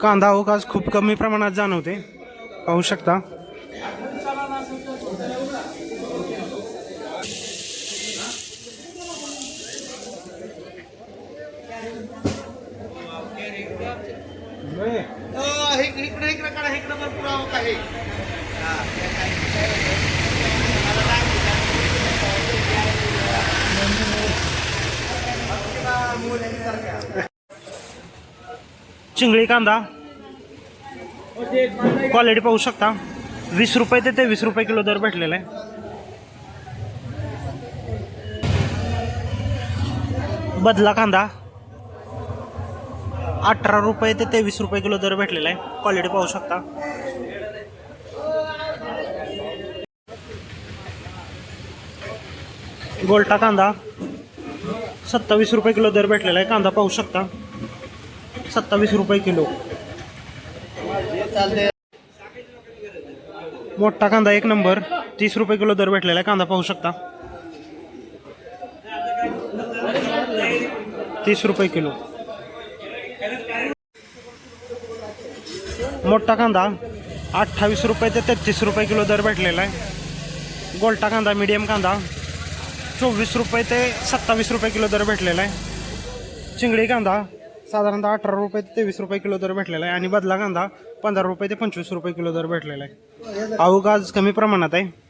कांदा हो अवकाश खूप कमी प्रमाणात जाणवते. पाहू शकता. चिंगळी कांदा. क्वालिटी पाहू शकता. वीस रुपये ते तेवीस रुपये किलो दर भेटलेला आहे. बदला कांदा. अठरा रुपये ते तेवीस रुपये किलो दर भेटलेला आहे. क्वालिटी पाहू शकता. गोल्टा कांदा. सत्तावीस रुपये किलो दर भेटलेला आहे. कांदा पाहू शकता. सत्तावीस रुपये किलो. मोठा कांदा एक नंबर. तीस रुपये किलो दर भेटलेला आहे कांदा पाहू शकता. तीस रुपये किलो. मोठा कांदा अठ्ठावीस रुपये ते तेहतीस रुपये किलो दर भेटलेला आहे. गोलटा कांदा मीडियम कांदा चोवीस रुपये ते सत्तावीस रुपये किलो दर भेटलेला आहे. चिंगडी कांदा साधारणतः अठरा रुपये ते तेवीस रुपये किलो दर भेटलेला आहे. आणि बदला कांदा पंधरा रुपये ते पंचवीस रुपये किलो दर भेटलेला आहे. अवकाश कमी प्रमाणात आहे.